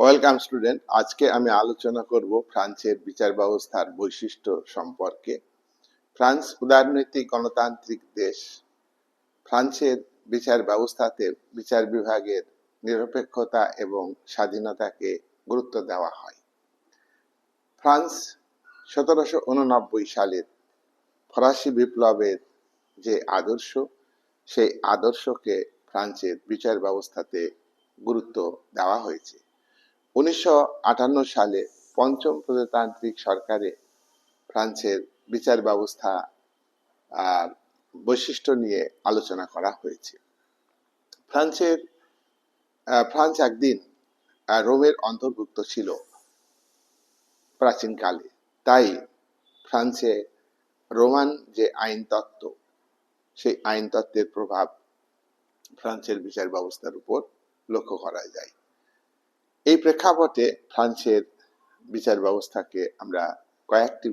Welcome student, আজকে আমি আলোচনা করব ফ্রান্সের বিচার ব্যবস্থার বৈশিষ্ট্য সম্পর্কে। ফ্রান্স উদারনৈতিক গণতান্ত্রিক দেশ। ফ্রান্সের বিচার ব্যবস্থাতে বিচার বিভাগের নিরপেক্ষতা এবং স্বাধীনতাকে গুরুত্ব দেওয়া হয়। ফ্রান্স সতেরোশো উননব্বই সালের ফরাসি বিপ্লবের যে আদর্শ, সেই আদর্শকে ফ্রান্সের বিচার ব্যবস্থাতে গুরুত্ব দেওয়া হয়েছে। উনিশশো আটান্ন সালে পঞ্চম প্রজাতান্ত্রিক সরকারে ফ্রান্সের বিচার ব্যবস্থা আর বৈশিষ্ট্য নিয়ে আলোচনা করা হয়েছে। ফ্রান্সের ফ্রান্স একদিন রোমের অন্তর্ভুক্ত ছিল প্রাচীনকালে। তাই ফ্রান্সে রোমান যে আইন তত্ত্ব সেই আইন তত্ত্বের প্রভাব ফ্রান্সের বিচার ব্যবস্থার উপর লক্ষ্য করা যায়। এই প্রেক্ষাপটে ফ্রান্সের বিচার ব্যবস্থাকে আমরা কয়েকটি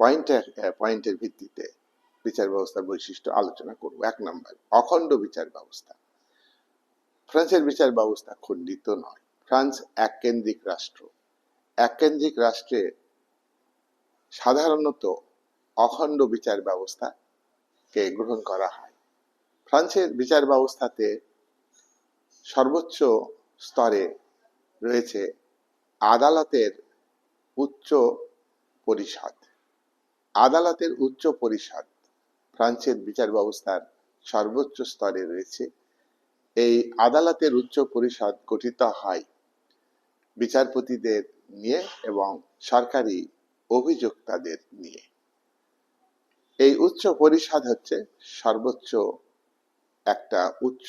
পয়েন্টের পয়েন্টের ভিত্তিতে বিচার ব্যবস্থার বৈশিষ্ট্য আলোচনা করব। এক নম্বর, অখণ্ড বিচার ব্যবস্থা। ফ্রান্সের বিচার ব্যবস্থা খণ্ডিত নয়। ফ্রান্স এককেন্দ্রিক রাষ্ট্র। এককেন্দ্রিক রাষ্ট্রে সাধারণত অখণ্ড বিচার ব্যবস্থাকে গ্রহণ করা হয়। ফ্রান্সের বিচার ব্যবস্থাতে সর্বোচ্চ স্তরে রয়েছে আদালতের উচ্চ পরিষদ। আদালতের উচ্চ পরিষদ ফ্রান্সের বিচার ব্যবস্থার সর্বোচ্চ স্তরে রয়েছে। এই আদালতের উচ্চ পরিষদ গঠিত হয় বিচারপতিদের নিয়ে এবং সরকারি অভিযোক্তাদের নিয়ে। এই উচ্চ পরিষদ হচ্ছে সর্বোচ্চ একটা উচ্চ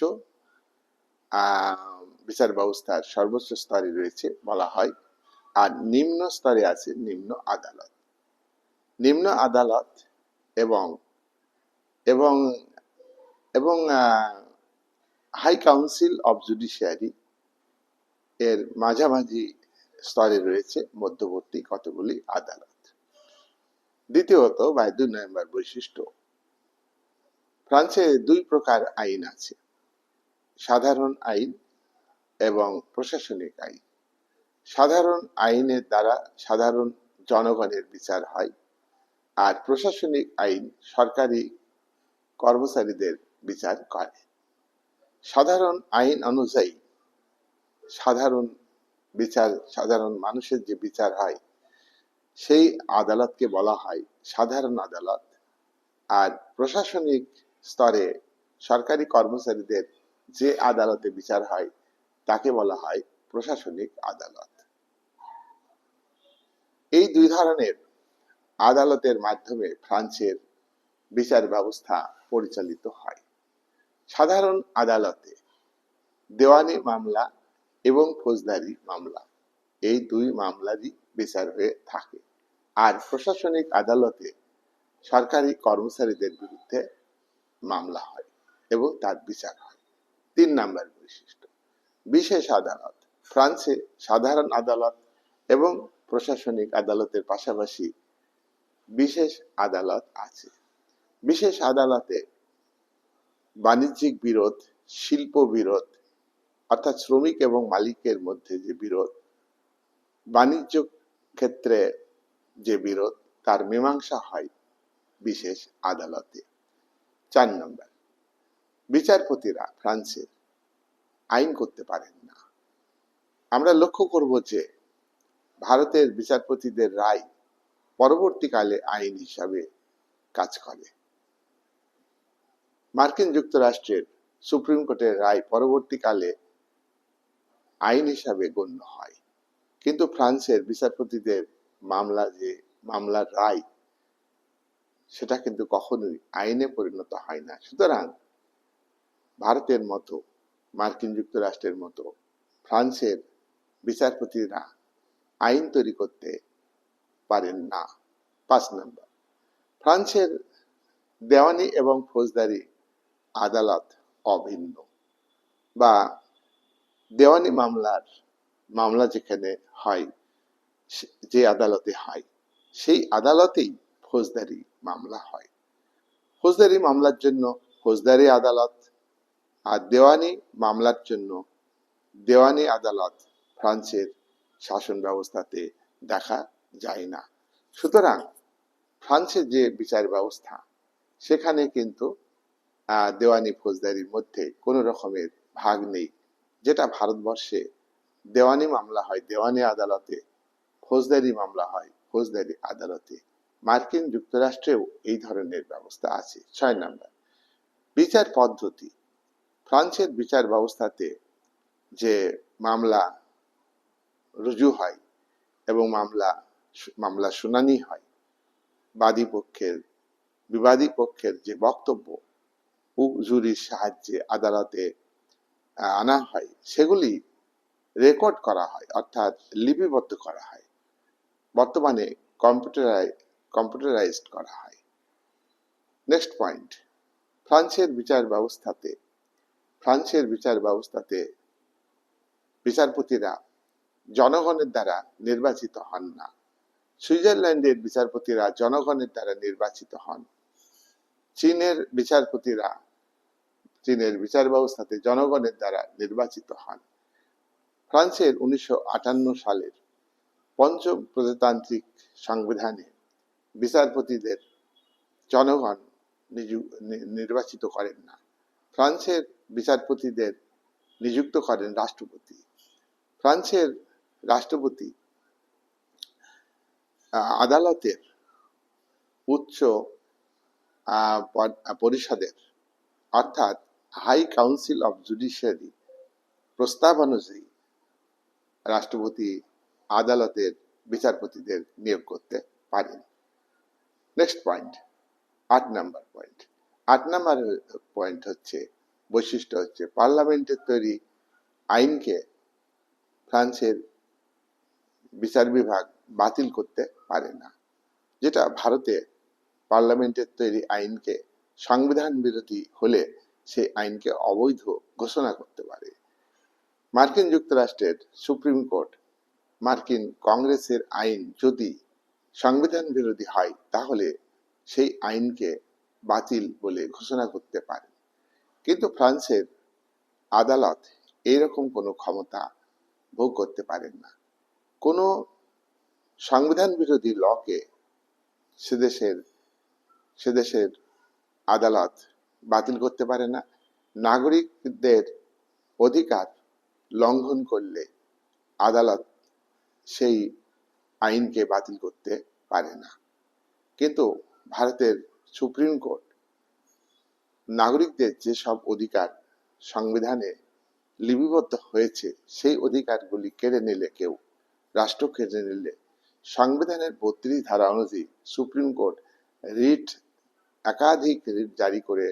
আহ, বিচার ব্যবস্থার সর্বোচ্চ স্তরে রয়েছে বলা হয়, আর নিম্ন স্তরে আছে নিম্ন আদালত। নিম্ন আদালত এবং এবং এবং হাই কাউন্সিল অফ জুডিশিয়ারি এর মাঝামাঝি স্তরে রয়েছে মধ্যবর্তী কতগুলি আদালত। দ্বিতীয়ত বা দুই নম্বর বৈশিষ্ট্য, ফ্রান্সে দুই প্রকার আইন আছে। সাধারণ আইন এবং প্রশাসনিক আইন। সাধারণ আইনের দ্বারা সাধারণ জনগণের বিচার হয় আর প্রশাসনিক আইন সরকারি কর্মচারীদের বিচার করে। সাধারণ আইন অনুযায়ী সাধারণ বিচার, সাধারণ মানুষের যে বিচার হয়, সেই আদালতকে বলা হয় সাধারণ আদালত। আর প্রশাসনিক স্তরে সরকারি কর্মচারীদের যে আদালতে বিচার হয় তাকে বলা হয় প্রশাসনিক আদালত। এই দুই ধরনের আদালতের মাধ্যমে ফ্রান্সের বিচার ব্যবস্থা পরিচালিত হয়। সাধারণ আদালতে দেওয়ানি মামলা এবং ফৌজদারি মামলা, এই দুই মামলারই বিচার হয়ে থাকে। আর প্রশাসনিক আদালতে সরকারি কর্মচারীদের বিরুদ্ধে মামলা হয় এবং তার বিচার হয়। তিন নাম্বার বৈশিষ্ট্য। বিশেষ আদালত, ফ্রান্সে সাধারণ আদালত এবং প্রশাসনিক আদালতের পাশাপাশি বিশেষ আদালত আছে। বিশেষ আদালতে বাণিজ্যিক বিরোধ, শিল্প বিরোধ, অর্থাৎ শ্রমিক এবং মালিকের মধ্যে যে বিরোধ, বাণিজ্য ক্ষেত্রে যে বিরোধ, তার মীমাংসা হয় বিশেষ আদালতে। চার নম্বর, বিচারপতিরা ফ্রান্সের আইন করতে পারেন না। আমরা লক্ষ্য করব যে ভারতের বিচারপতিদের রায় পরবর্তীকালে আইন হিসাবে কাজ করে। মার্কিন যুক্তরাষ্ট্রের সুপ্রিম কোর্টের রায় পরবর্তীকালে আইন হিসাবে গণ্য হয়। কিন্তু ফ্রান্সের বিচারপতিদের মামলা যে, মামলার রায়, সেটা কিন্তু কখনোই আইনে পরিণত হয় না। সুতরাং ভারতের মতো মার্কিন যুক্তরাষ্ট্রের মতো ফ্রান্সের বিচারপতিরা আইন তৈরি করতে পারেন না। পাঁচ নম্বর, ফ্রান্সের দেওয়ানি এবং ফৌজদারি আদালত অভিন্ন বা দেওয়ানি মামলার মামলা যেখানে হয়, যে আদালতে হয়, সেই আদালতেই ফৌজদারি মামলা হয়। ফৌজদারি মামলার জন্য ফৌজদারি আদালত আর দেওয়ানি মামলার জন্য দেওয়ানি আদালত ফ্রান্সের শাসন ব্যবস্থাতে দেখা যায় না। সুতরাং ফ্রান্সের যে বিচার ব্যবস্থা, সেখানে কিন্তু দেওয়ানি ফৌজদারির মধ্যে কোনো রকমের ভাগ নেই। যেটা ভারতবর্ষে দেওয়ানি মামলা হয়, দেওয়ানি আদালতে ফৌজদারি মামলা হয়, ফৌজদারি আদালতে। মার্কিন যুক্তরাষ্ট্রেও এই ধরনের ব্যবস্থা আছে। ছয় নম্বর, বিচার পদ্ধতি। ফ্রান্সের বিচার ব্যবস্থাতে যে মামলা রুজু হয় এবং মামলা মামলা শুনানি হয়, বাদী পক্ষের, বিবাদী পক্ষের যে বক্তব্য জুরির সাহায্যে আদালতে আনা হয়, সেগুলি রেকর্ড করা হয়, অর্থাৎ লিপিবদ্ধ করা হয়। বর্তমানে কম্পিউটারাই, কম্পিউটারাইজড করা হয়। নেক্সট পয়েন্ট, ফ্রান্সের বিচার ব্যবস্থাতে ফ্রান্সের বিচার ব্যবস্থাতে বিচারপতিরা জনগণের দ্বারা নির্বাচিত হন না। সুইজারল্যান্ডের বিচারপতিরা জনগণের দ্বারা নির্বাচিত হন। চীনের বিচারপতিরা চীনের বিচার ব্যবস্থাতে জনগণের দ্বারা নির্বাচিত হন। ফ্রান্সের উনিশশো আটান্ন সালের পঞ্চম প্রজাতান্ত্রিক সংবিধানে বিচারপতিদের জনগণ নির্বাচিত করেন না। ফ্রান্সের বিচারপতিদের নিযুক্ত করেন রাষ্ট্রপতি। ফ্রান্সের রাষ্ট্রপতি আদালতের উচ্চ পরিষদের, অর্থাৎ হাই কাউন্সিল অফ জুডিশিয়ারি প্রস্তাব অনুযায়ী রাষ্ট্রপতি আদালতের বিচারপতিদের নিয়োগ করতে পারেন। নেক্সট পয়েন্ট আট নাম্বার পয়েন্ট আট নাম্বার পয়েন্ট হচ্ছে বৈশিষ্ট্য হচ্ছে, পার্লামেন্টের তৈরি আইনকে ফ্রান্সের বিচার বিভাগ বাতিল করতে পারে না, যেটা ভারতে পার্লামেন্টের তৈরি আইনকে সংবিধান বিরোধী হলে সেই আইনকে অবৈধ ঘোষণা করতে পারে। মার্কিন যুক্তরাষ্ট্রের সুপ্রিম কোর্ট, মার্কিন কংগ্রেসের আইন যদি সংবিধান বিরোধী হয়, তাহলে সেই আইনকে বাতিল বলে ঘোষণা করতে পারে। কিন্তু ফ্রান্সের আদালত এইরকম কোনো ক্ষমতা ভোগ করতে পারেন না। কোনো সংবিধান বিরোধী লকে সেদেশের সেদেশের আদালত বাতিল করতে পারে না। নাগরিকদের অধিকার লঙ্ঘন করলে আদালত সেই আইনকে বাতিল করতে পারে না। কিন্তু ভারতের সুপ্রিম কোর্ট নাগরিকদের যেসব অধিকার সংবিধানে লিপিবদ্ধ হয়েছে, সেই অধিকারগুলি কেড়ে নিলে কেউ, রাষ্ট্র কেড়ে নিলে। সংবিধানের বত্রিশ ধারা অনুযায়ী সুপ্রিম কোর্ট রিট, একাধিক রিট জারি করে,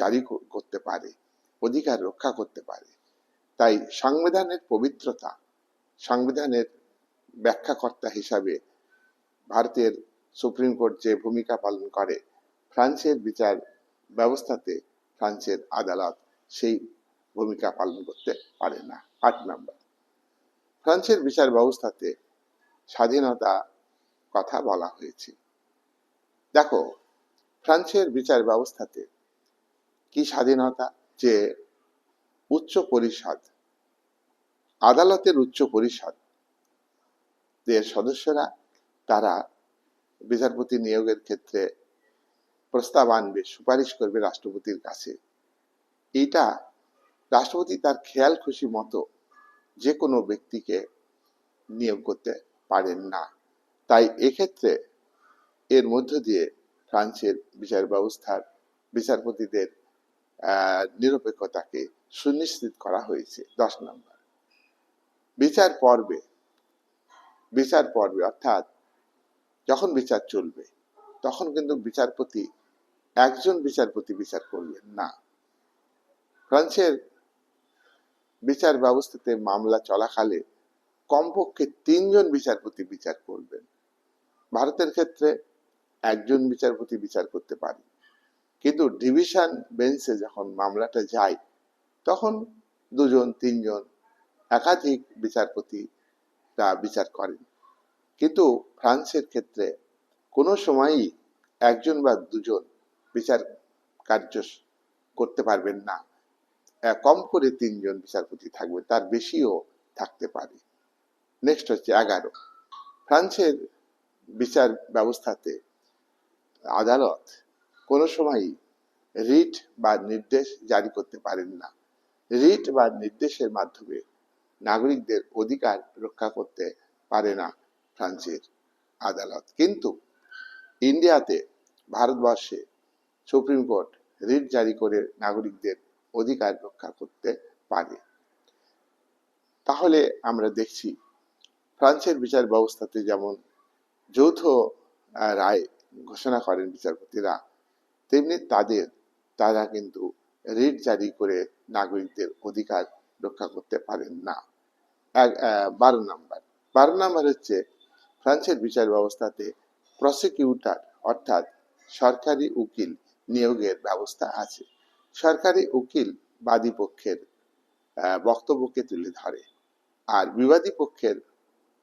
জারি করতে পারে, অধিকার রক্ষা করতে পারে। তাই সংবিধানের পবিত্রতা, সংবিধানের ব্যাখ্যাকর্তা হিসাবে ভারতের সুপ্রিম কোর্ট যে ভূমিকা পালন করে, ফ্রান্সের বিচার ব্যবস্থাতে ফ্রান্সের আদালত সেই ভূমিকা পালন করতে পারে না। আট নাম্বার। ফ্রান্সের বিচার ব্যবস্থাতে স্বাধীনতা কথা বলা হয়েছে। দেখো, ফ্রান্সের বিচার ব্যবস্থাতে কি স্বাধীনতা? যে উচ্চ পরিষদ, আদালতের উচ্চ পরিষদ এর সদস্যরা, তারা বিচারপতি নিয়োগের ক্ষেত্রে প্রস্তাব আনবে, সুপারিশ করবে রাষ্ট্রপতির কাছে। এইটা রাষ্ট্রপতি তার খেয়াল খুশি মতো যে কোনো ব্যক্তিকে নিয়োগ করতে পারেন না। তাই এক্ষেত্রে এর মধ্য দিয়ে ফ্রান্সের বিচার ব্যবস্থার বিচারপতিদের নিরপেক্ষতাকে সুনিশ্চিত করা হয়েছে। দশ নম্বর, বিচার পর্বে বিচার পর্বে অর্থাৎ যখন বিচার চলবে, তখন কিন্তু বিচারপতি একজন বিচারপতি বিচার করবেন না। ফ্রান্সের বিচার ব্যবস্থাতে মামলা চলাকালে কমপক্ষে তিনজন বিচারপতি বিচার করবেন। ভারতের ক্ষেত্রে একজন বিচারপতি বিচার করতে পারে। কিন্তু ডিভিশন বেঞ্চে যখন মামলাটা যায়, তখন দুজন, তিনজন একাধিক বিচারপতি তা বিচার করেন। কিন্তু ফ্রান্সের ক্ষেত্রে কোনো সময়ই একজন বা দুজন বিচার কার্য করতে পারবেন না। কম করে তিনজন বিচারপতি থাকবে, তার বেশিও থাকতে পারে। নেক্সট হচ্ছে এগারো। ফ্রান্সের বিচার ব্যবস্থাতে আদালত কোনো সময়ই রিট বা নির্দেশ জারি করতে পারেন না। রিট বা নির্দেশের মাধ্যমে নাগরিকদের অধিকার রক্ষা করতে পারে না ফ্রান্সের আদালত। কিন্তু ইন্ডিয়াতে ভারতবর্ষে সুপ্রিম কোর্ট রিট জারি করে নাগরিকদের অধিকার রক্ষা করতে পারে। তাহলে আমরা দেখছি, ফ্রান্সের বিচার ব্যবস্থাতে যেমন যৌথ রায় ঘোষণা করেন বিচারপতিরা, তেমনি তাদের, তারা কিন্তু রিট জারি করে নাগরিকদের অধিকার রক্ষা করতে পারেন না। এক- বারো নাম্বার। বারো নাম্বার হচ্ছে ফ্রান্সের বিচার ব্যবস্থাতে প্রসিকিউটর অর্থাৎ সরকারি উকিল নিয়োগের ব্যবস্থা আছে। সরকারি উকিল বাদী পক্ষের বক্তব্যকে তুলে ধরে। আর বিবাদী পক্ষের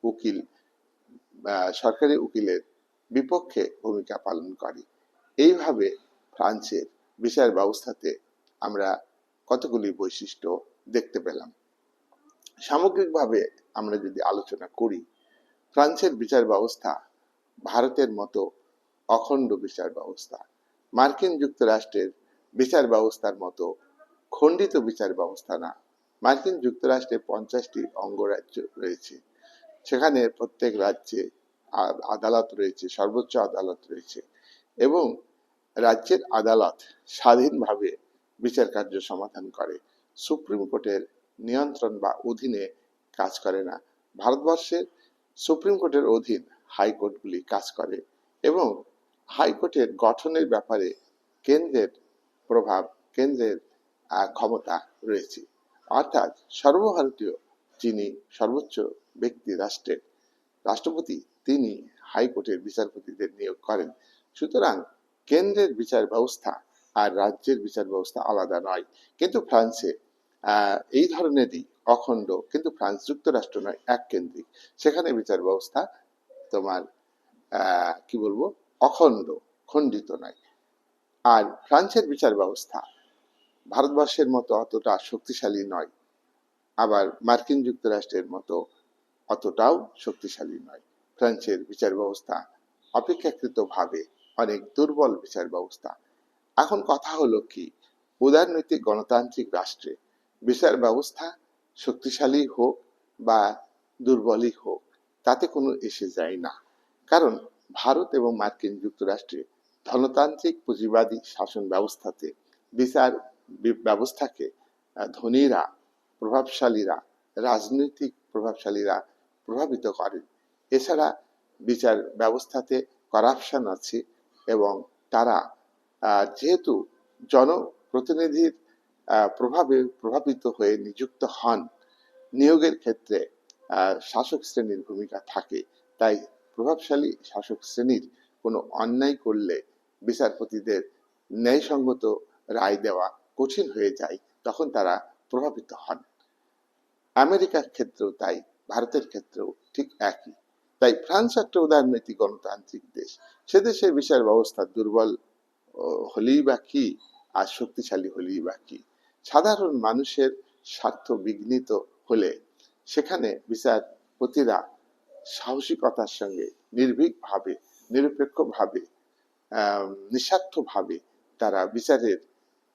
উকিল সরকারি উকিলের বিপক্ষে ভূমিকা পালন করে। এইভাবে ফ্রান্সের বিচার ব্যবস্থাতে আমরা কতগুলি বৈশিষ্ট্য দেখতে পেলাম। সামগ্রিকভাবে আমরা যদি আলোচনা করি, ফ্রান্সের বিচার ব্যবস্থা ভারতের মতো অখণ্ড বিচার ব্যবস্থা মার্কিন যুক্তরাষ্ট্রের বিচার ব্যবস্থার মতো খণ্ডিত বিচার ব্যবস্থা না। মার্কিন যুক্তরাষ্ট্রে পঞ্চাশটি অঙ্গরাজ্য রয়েছে। সেখানে প্রত্যেক রাজ্যে আদালত রয়েছে, সর্বোচ্চ আদালত রয়েছে এবং রাজ্যের আদালত স্বাধীনভাবে বিচার কার্য সমাধান করে। সুপ্রিম কোর্টের নিয়ন্ত্রণ বা অধীনে কাজ করে না। ভারতবর্ষের সুপ্রিম কোর্টের অধীন হাইকোর্টগুলি কাজ করে এবং হাইকোর্টের গঠনের ব্যাপারে কেন্দ্রের প্রভাব, কেন্দ্রের ক্ষমতা রয়েছে। অর্থাৎ সর্বভারতীয় যিনি সর্বোচ্চ ব্যক্তি রাষ্ট্রের রাষ্ট্রপতি, তিনি হাইকোর্টের বিচারপতিদের নিয়োগ করেন। সুতরাং কেন্দ্রের বিচার ব্যবস্থা আর রাজ্যের বিচার ব্যবস্থা আলাদা নয়। কিন্তু ফ্রান্সে এই ধরনেরই অখণ্ড, কিন্তু ফ্রান্স যুক্তরাষ্ট্র নয়, এক কেন্দ্রিক। সেখানে বিচার ব্যবস্থা তোমার কি বলব? অখণ্ড, খণ্ডিত নয় আর ফ্রান্সের বিচার ব্যবস্থা ভারতবর্ষের মতো অতটা শক্তিশালী নয়, আবার মার্কিন যুক্তরাষ্ট্রের মতো অতটাও শক্তিশালী নয়। ফ্রান্সের বিচার ব্যবস্থা অপেক্ষাকৃতভাবে অনেক দুর্বল বিচার ব্যবস্থা এখন কথা হলো কি, উদারনৈতিক গণতান্ত্রিক রাষ্ট্রে বিচার ব্যবস্থা শক্তিশালী হোক বা দুর্বলই হোক, তাতে কোনো এসে যায় না। কারণ ভারত এবং মার্কিন যুক্তরাষ্ট্রে ধনতান্ত্রিক পুঁজিবাদী শাসন ব্যবস্থাতে বিচার ব্যবস্থাকে ধনীরা, প্রভাবশালীরা, রাজনৈতিক প্রভাবশালীরা প্রভাবিত করেন। এছাড়া বিচার ব্যবস্থাতে করাপশন আছে এবং তারা যেহেতু জনপ্রতিনিধির প্রভাবে প্রভাবিত হয়ে নিযুক্ত হন, নিয়োগের ক্ষেত্রে শাসক শ্রেণির ভূমিকা থাকে, তাই প্রভাবশালী শাসক শ্রেণির কোনো অন্যায় করলে বিচারপতিদের ন্যায়সঙ্গত রায় দেওয়া কঠিন হয়ে যায়, তখন তারা প্রভাবিত হন। আমেরিকার ক্ষেত্রেও তাই, ভারতের ক্ষেত্রেও ঠিক একই। তাই ফ্রান্স একটা উদারনৈতিক গণতান্ত্রিক দেশ। সে দেশের বিচার ব্যবস্থা দুর্বল হলেই বা কি, আর শক্তিশালী হলেই বা কি। সাধারণ মানুষের স্বার্থ বিঘ্নিত হলে সেখানে বিচারপতিরা সাহসিকতার সঙ্গে, নির্ভীকভাবে, নিরপেক্ষভাবে নিঃস্বার্থভাবে তারা বিচারের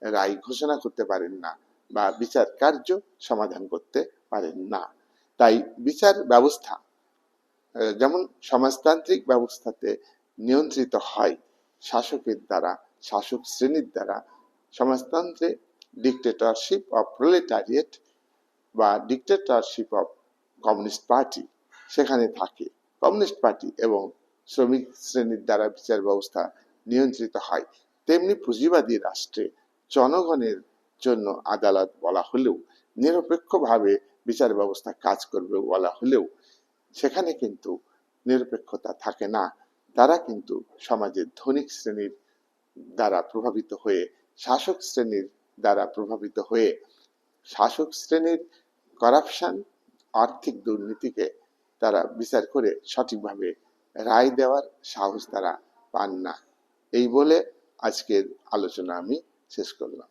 রায় ঘোষণা করতে পারেন না বা বিচার কার্য সমাধান করতে পারেন না। তাই বিচার ব্যবস্থা যেমন সমাজতান্ত্রিক ব্যবস্থাতে নিয়ন্ত্রিত হয়, শাসকের দ্বারা, শাসক শ্রেণির দ্বারা, সমাজতন্ত্রে ডিক্টেটরশিপ অফ প্রোলেটারিয়েট বা ডিক্টেটরশিপ অফ কমিউনিস্ট পার্টি সেখানে থাকে। কমিউনিস্ট পার্টি এবং শ্রমিক শ্রেণির দ্বারা বিচার ব্যবস্থা নিয়ন্ত্রিত হয়। তেমনি পুঁজিবাদী রাষ্ট্রে জনগণের জন্য আদালত বলা হলেও, নিরপেক্ষভাবে বিচার ব্যবস্থা কাজ করবে বলা হলেও, সেখানে কিন্তু নিরপেক্ষতা থাকে না। তারা কিন্তু সমাজের ধনিক শ্রেণির দ্বারা প্রভাবিত হয়ে, শাসক শ্রেণির দ্বারা প্রভাবিত হয়ে, শাসক শ্রেণির করাপশন, আর্থিক দুর্নীতিকে তারা বিচার করে সঠিকভাবে রায় দেওয়ার সাহস তারা পান না। এই বলে আজকের আলোচনা আমি শেষ করলাম।